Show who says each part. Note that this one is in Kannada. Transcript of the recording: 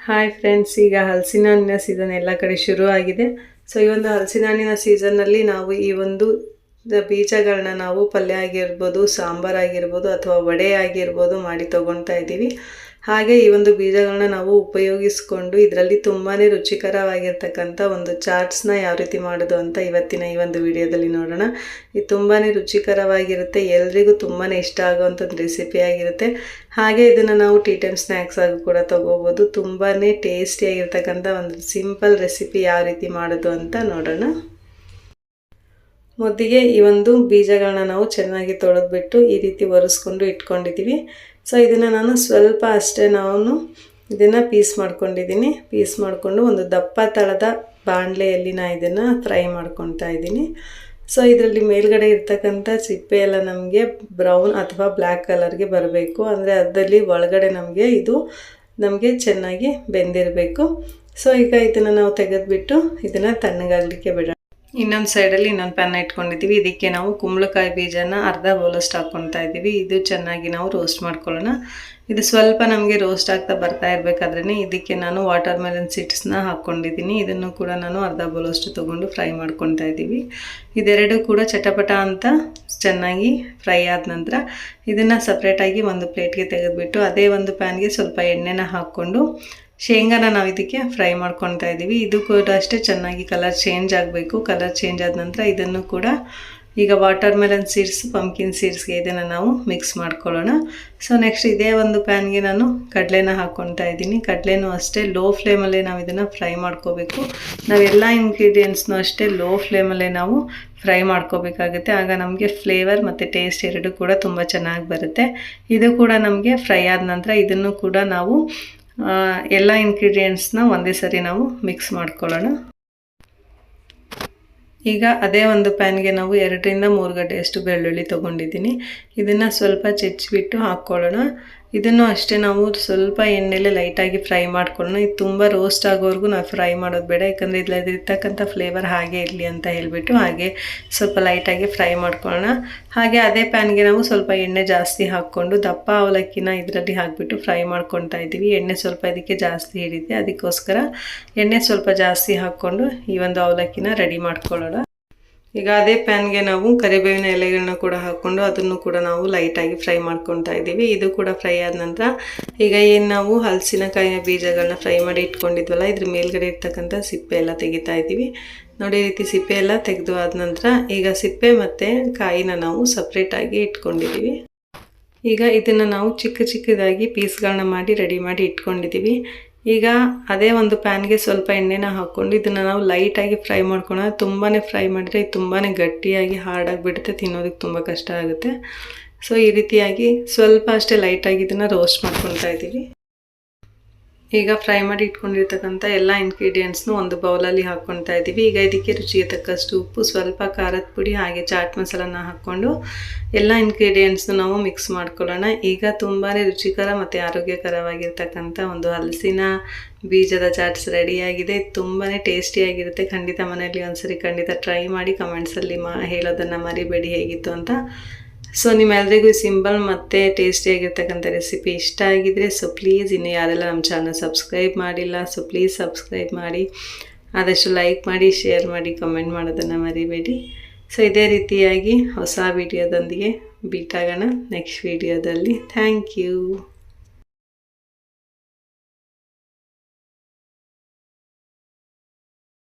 Speaker 1: ಹಾಯ್ ಫ್ರೆಂಡ್ಸ್ ಈಗ ಹಲಸಿನ ಹಣ್ಣಿನ ಸೀಸನ್ ಎಲ್ಲ ಕಡೆ ಶುರು ಆಗಿದೆ ಸೊ ಈ ಒಂದು ಹಲಸಿನ ಹಣ್ಣಿನ ಸೀಸನ್ನಲ್ಲಿ ನಾವು ಈ ಒಂದು ಬೀಜಗಳನ್ನ ನಾವು ಪಲ್ಯ ಆಗಿರ್ಬೋದು, ಸಾಂಬಾರ್ ಆಗಿರ್ಬೋದು ಅಥವಾ ವಡೆ ಆಗಿರ್ಬೋದು ಮಾಡಿ ತೊಗೊಳ್ತಾ ಇದ್ದೀವಿ. ಹಾಗೆ ಈ ಒಂದು ಬೀಜಗಳನ್ನ ನಾವು ಉಪಯೋಗಿಸ್ಕೊಂಡು ಇದರಲ್ಲಿ ತುಂಬಾ ರುಚಿಕರವಾಗಿರ್ತಕ್ಕಂಥ ಒಂದು ಚಾಟ್ಸ್ನ ಯಾವ ರೀತಿ ಮಾಡೋದು ಅಂತ ಇವತ್ತಿನ ಈ ಒಂದು ವಿಡಿಯೋದಲ್ಲಿ ನೋಡೋಣ. ಇದು ತುಂಬಾ ರುಚಿಕರವಾಗಿರುತ್ತೆ, ಎಲ್ರಿಗೂ ತುಂಬಾ ಇಷ್ಟ ಆಗುವಂಥದ್ದು ರೆಸಿಪಿ ಆಗಿರುತ್ತೆ ಹಾಗೆ ಇದನ್ನು ನಾವು ಟೀ ಟೈಮ್ ಸ್ನ್ಯಾಕ್ಸ್ ಆಗಿ ಕೂಡ ತಗೋಬೋದು. ತುಂಬಾ ಟೇಸ್ಟಿಯಾಗಿರ್ತಕ್ಕಂಥ ಒಂದು ಸಿಂಪಲ್ ರೆಸಿಪಿ ಯಾವ ರೀತಿ ಮಾಡೋದು ಅಂತ ನೋಡೋಣ. ಮೊದಲಿಗೆ ಈ ಒಂದು ಬೀಜಗಳನ್ನ ನಾವು ಚೆನ್ನಾಗಿ ತೊಳೆದ್ಬಿಟ್ಟು ಈ ರೀತಿ ಒರೆಸ್ಕೊಂಡು ಇಟ್ಕೊಂಡಿದ್ದೀವಿ. ಸೊ ಇದನ್ನು ನಾನು ಸ್ವಲ್ಪ ಅಷ್ಟೇ ನಾನು ಇದನ್ನು ಪೀಸ್ ಮಾಡ್ಕೊಂಡಿದ್ದೀನಿ. ಪೀಸ್ ಮಾಡಿಕೊಂಡು ಒಂದು ದಪ್ಪ ತಳದ ಬಾಣಲೆಯಲ್ಲಿ ನಾನು ಇದನ್ನು ಫ್ರೈ ಮಾಡ್ಕೊತಾ ಇದ್ದೀನಿ. ಸೊ ಇದರಲ್ಲಿ ಮೇಲ್ಗಡೆ ಇರ್ತಕ್ಕಂಥ ಸಿಪ್ಪೆ ಎಲ್ಲ ನಮಗೆ ಬ್ರೌನ್ ಅಥವಾ ಬ್ಲ್ಯಾಕ್ ಕಲರ್ಗೆ ಬರಬೇಕು. ಅಂದರೆ ಅದರಲ್ಲಿ ಒಳಗಡೆ ನಮಗೆ ಇದು ನಮಗೆ ಚೆನ್ನಾಗಿ ಬೆಂದಿರಬೇಕು. ಸೊ ಈಗ ಇದನ್ನು ನಾವು ತೆಗೆದುಬಿಟ್ಟು ಇದನ್ನು ತಣ್ಣಗಾಗಲಿಕ್ಕೆ ಬಿಡೋಣ. ಇನ್ನೊಂದು ಸೈಡಲ್ಲಿ ಇನ್ನೊಂದು ಪ್ಯಾನ್ ಇಟ್ಕೊಂಡಿದ್ದೀವಿ ಇದಕ್ಕೆ ನಾವು ಕುಂಬಳಕಾಯಿ ಬೀಜನ ಅರ್ಧ ಬೋಲಷ್ಟು ಹಾಕ್ಕೊತಾ ಇದ್ದೀವಿ ಇದು ಚೆನ್ನಾಗಿ ನಾವು ರೋಸ್ಟ್ ಮಾಡ್ಕೊಳ್ಳೋಣ. ಇದು ಸ್ವಲ್ಪ ನಮಗೆ ರೋಸ್ಟ್ ಆಗ್ತಾ ಬರ್ತಾ ಇರಬೇಕಾದ್ರೇ ಇದಕ್ಕೆ ನಾನು ವಾಟರ್ ಮೆಲನ್ ಸೀಡ್ಸ್ನ ಹಾಕ್ಕೊಂಡಿದ್ದೀನಿ ಇದನ್ನು ಕೂಡ ನಾನು ಅರ್ಧ ಬೋಲಷ್ಟು ತೊಗೊಂಡು ಫ್ರೈ ಮಾಡ್ಕೊತಾ ಇದ್ದೀವಿ ಇದೆರಡು ಕೂಡ ಚಟಪಟ ಅಂತ ಚೆನ್ನಾಗಿ ಫ್ರೈ ಆದ ನಂತರ ಇದನ್ನು ಸಪ್ರೇಟಾಗಿ ಒಂದು ಪ್ಲೇಟ್ಗೆ ತೆಗೆದುಬಿಟ್ಟು, ಅದೇ ಒಂದು ಪ್ಯಾನ್ಗೆ ಸ್ವಲ್ಪ ಎಣ್ಣೆನ ಹಾಕ್ಕೊಂಡು ಶೇಂಗಾನ ನಾವು ಇದಕ್ಕೆ ಫ್ರೈ ಮಾಡ್ಕೊತಾ ಇದ್ದೀವಿ ಇದು ಕೂಡ ಅಷ್ಟೇ ಚೆನ್ನಾಗಿ ಕಲರ್ ಚೇಂಜ್ ಆಗಬೇಕು. ಕಲರ್ ಚೇಂಜ್ ಆದ ನಂತರ ಇದನ್ನು ಕೂಡ ಈಗ ವಾಟರ್ ಮೆಲನ್ ಸೀಡ್ಸ್ ಪಂಪ್ಕಿನ್ ಸೀಡ್ಸ್ಗೆ ಇದನ್ನು ನಾವು ಮಿಕ್ಸ್ ಮಾಡ್ಕೊಳ್ಳೋಣ. ಸೊ ನೆಕ್ಸ್ಟ್ ಇದೇ ಒಂದು ಪ್ಯಾನ್ಗೆ ನಾನು ಕಡಲೆನ ಹಾಕ್ಕೊತಾ ಇದ್ದೀನಿ ಕಡಲೆನೂ ಅಷ್ಟೇ ಲೋ ಫ್ಲೇಮಲ್ಲೇ ನಾವು ಇದನ್ನು ಫ್ರೈ ಮಾಡ್ಕೋಬೇಕು. ನಾವೆಲ್ಲ ಇಂಗ್ರೀಡಿಯೆಂಟ್ಸ್ನೂ ಅಷ್ಟೇ ಲೋ ಫ್ಲೇಮಲ್ಲೇ ನಾವು ಫ್ರೈ ಮಾಡ್ಕೋಬೇಕಾಗುತ್ತೆ. ಆಗ ನಮಗೆ ಫ್ಲೇವರ್ ಮತ್ತು ಟೇಸ್ಟ್ ಎರಡೂ ಕೂಡ ತುಂಬ ಚೆನ್ನಾಗಿ ಬರುತ್ತೆ. ಇದು ಕೂಡ ನಮಗೆ ಫ್ರೈ ಆದ ನಂತರ ಇದನ್ನು ಕೂಡ ನಾವು ಎಲ್ಲ ಇಂಗ್ರೀಡಿಯೆಂಟ್ಸ್ನ ಒಂದೇ ಸರಿ ನಾವು ಮಿಕ್ಸ್ ಮಾಡ್ಕೊಳ್ಳೋಣ. ಈಗ ಅದೇ ಒಂದು ಪ್ಯಾನ್ಗೆ ನಾವು ಎರಡರಿಂದ ಮೂರು ಗಡ್ಡೆಯಷ್ಟು ಬೆಳ್ಳುಳ್ಳಿ ತೊಗೊಂಡಿದ್ದೀನಿ. ಇದನ್ನು ಸ್ವಲ್ಪ ಚೆಚ್ಚಿಬಿಟ್ಟು ಹಾಕ್ಕೊಳ್ಳೋಣ. ಇದನ್ನು ಅಷ್ಟೇ ನಾವು ಸ್ವಲ್ಪ ಎಣ್ಣೆಲೆ ಲೈಟಾಗಿ ಫ್ರೈ ಮಾಡ್ಕೊಳ್ಳೋಣ. ಇದು ತುಂಬ ರೋಸ್ಟ್ ಆಗೋವರೆಗೂ ನಾವು ಫ್ರೈ ಮಾಡೋದು ಬೇಡ, ಯಾಕಂದರೆ ಇದ್ರಲ್ಲಿರ್ತಕ್ಕಂಥ ಫ್ಲೇವರ್ ಹಾಗೆ ಇರಲಿ ಅಂತ ಹೇಳಿಬಿಟ್ಟು ಹಾಗೆ ಸ್ವಲ್ಪ ಲೈಟಾಗಿ ಫ್ರೈ ಮಾಡ್ಕೊಳ್ಳೋಣ. ಹಾಗೆ ಅದೇ ಪ್ಯಾನ್ಗೆ ನಾವು ಸ್ವಲ್ಪ ಎಣ್ಣೆ ಜಾಸ್ತಿ ಹಾಕ್ಕೊಂಡು ದಪ್ಪ ಅವಲಕ್ಕಿನ ಇದರಲ್ಲಿ ಹಾಕಿಬಿಟ್ಟು ಫ್ರೈ ಮಾಡ್ಕೊತಾ ಇದ್ದೀವಿ. ಎಣ್ಣೆ ಸ್ವಲ್ಪ ಇದಕ್ಕೆ ಜಾಸ್ತಿ ಹಿಡಿದೆ, ಅದಕ್ಕೋಸ್ಕರ ಎಣ್ಣೆ ಸ್ವಲ್ಪ ಜಾಸ್ತಿ ಹಾಕ್ಕೊಂಡು ಈ ಒಂದು ಅವಲಕ್ಕಿನ ರೆಡಿ ಮಾಡ್ಕೊಳ್ಳೋಣ. ಈಗ ಅದೇ ಪ್ಯಾನ್ಗೆ ನಾವು ಕರಿಬೇವಿನ ಎಲೆಗಳನ್ನ ಕೂಡ ಹಾಕ್ಕೊಂಡು ಅದನ್ನು ಕೂಡ ನಾವು ಲೈಟಾಗಿ ಫ್ರೈ ಮಾಡ್ಕೊತಾ ಇದ್ದೀವಿ. ಇದು ಕೂಡ ಫ್ರೈ ಆದ ನಂತರ ಈಗ ಏನು ನಾವು ಹಲಸಿನಕಾಯಿಯ ಬೀಜಗಳನ್ನ ಫ್ರೈ ಮಾಡಿ ಇಟ್ಕೊಂಡಿದ್ವಲ್ಲ, ಇದ್ರ ಮೇಲ್ಗಡೆ ಇರ್ತಕ್ಕಂಥ ಸಿಪ್ಪೆ ಎಲ್ಲ ತೆಗಿತಾ ಇದ್ದೀವಿ. ನೋಡಿ ಈ ರೀತಿ ಸಿಪ್ಪೆ ಎಲ್ಲ ತೆಗೆದು ಆದ ನಂತರ ಈಗ ಸಿಪ್ಪೆ ಮತ್ತು ಕಾಯಿನ ನಾವು ಸಪ್ರೇಟಾಗಿ ಇಟ್ಕೊಂಡಿದ್ದೀವಿ. ಈಗ ಇದನ್ನು ನಾವು ಚಿಕ್ಕ ಚಿಕ್ಕದಾಗಿ ಪೀಸ್ಗಳನ್ನ ಮಾಡಿ ರೆಡಿ ಮಾಡಿ ಇಟ್ಕೊಂಡಿದ್ದೀವಿ. ಈಗ ಅದೇ ಒಂದು ಪ್ಯಾನ್ಗೆ ಸ್ವಲ್ಪ ಎಣ್ಣೆನ ಹಾಕ್ಕೊಂಡು ಇದನ್ನು ನಾವು ಲೈಟಾಗಿ ಫ್ರೈ ಮಾಡ್ಕೊಳ್ಳೋಣ ತುಂಬಾ ಫ್ರೈ ಮಾಡಿದರೆ ಇದು ತುಂಬಾ ಗಟ್ಟಿಯಾಗಿ ಹಾರ್ಡಾಗಿಬಿಡುತ್ತೆ ತಿನ್ನೋದಕ್ಕೆ ತುಂಬ ಕಷ್ಟ ಆಗುತ್ತೆ. ಸೊ ಈ ರೀತಿಯಾಗಿ ಸ್ವಲ್ಪ ಅಷ್ಟೇ ಲೈಟಾಗಿ ಇದನ್ನು ರೋಸ್ಟ್ ಮಾಡ್ಕೊತಾ ಇದ್ದೀವಿ. ಈಗ ಫ್ರೈ ಮಾಡಿ ಇಟ್ಕೊಂಡಿರ್ತಕ್ಕಂಥ ಎಲ್ಲ ಇಂಗ್ರೀಡಿಯೆಂಟ್ಸ್ನು ಒಂದು ಬೌಲಲ್ಲಿ ಹಾಕ್ಕೊತಾ ಇದ್ದೀವಿ. ಈಗ ಇದಕ್ಕೆ ರುಚಿಗೆ ತಕ್ಕಷ್ಟು ಉಪ್ಪು, ಸ್ವಲ್ಪ ಖಾರದ ಪುಡಿ, ಹಾಗೆ ಚಾಟ್ ಮಸಾಲನ ಹಾಕ್ಕೊಂಡು ಎಲ್ಲ ಇಂಗ್ರೀಡಿಯೆಂಟ್ಸ್ನು ನಾವು ಮಿಕ್ಸ್ ಮಾಡ್ಕೊಳ್ಳೋಣ. ಈಗ ತುಂಬಾ ರುಚಿಕರ ಮತ್ತು ಆರೋಗ್ಯಕರವಾಗಿರ್ತಕ್ಕಂಥ ಒಂದು ಹಲಸಿನ ಬೀಜದ ಚಾಟ್ಸ್ ರೆಡಿಯಾಗಿದೆ ತುಂಬಾ ಟೇಸ್ಟಿಯಾಗಿರುತ್ತೆ ಖಂಡಿತ ಮನೆಯಲ್ಲಿ ಒಂದ್ಸರಿ ಖಂಡಿತ ಟ್ರೈ ಮಾಡಿ ಕಮೆಂಟ್ಸಲ್ಲಿ ಮಾ ಹೇಳೋದನ್ನು ಮರಿಬೇಡಿ ಹೇಗಿತ್ತು ಅಂತ. ಸೊ ನಿಮ್ಮೆಲ್ಲರಿಗೂ ಸಿಂಪಲ್ ಮತ್ತು ಟೇಸ್ಟಿಯಾಗಿರ್ತಕ್ಕಂಥ ರೆಸಿಪಿ ಇಷ್ಟ ಆಗಿದ್ರೆ ಸೊ ಪ್ಲೀಸ್ ಇನ್ನು ಯಾರೆಲ್ಲ ನಮ್ಮ ಚಾನಲ್ ಸಬ್ಸ್ಕ್ರೈಬ್ ಮಾಡಿಲ್ಲ, ಸೊ ಪ್ಲೀಸ್ ಸಬ್ಸ್ಕ್ರೈಬ್ ಮಾಡಿ. ಆದಷ್ಟು ಲೈಕ್ ಮಾಡಿ, ಶೇರ್ ಮಾಡಿ, ಕಮೆಂಟ್ ಮಾಡೋದನ್ನು ಮರಿಬೇಡಿ. ಸೊ ಇದೇ ರೀತಿಯಾಗಿ ಹೊಸ ವಿಡಿಯೋದೊಂದಿಗೆ ಭೇಟಾಗೋಣ ನೆಕ್ಸ್ಟ್ ವಿಡಿಯೋದಲ್ಲಿ. Thank you.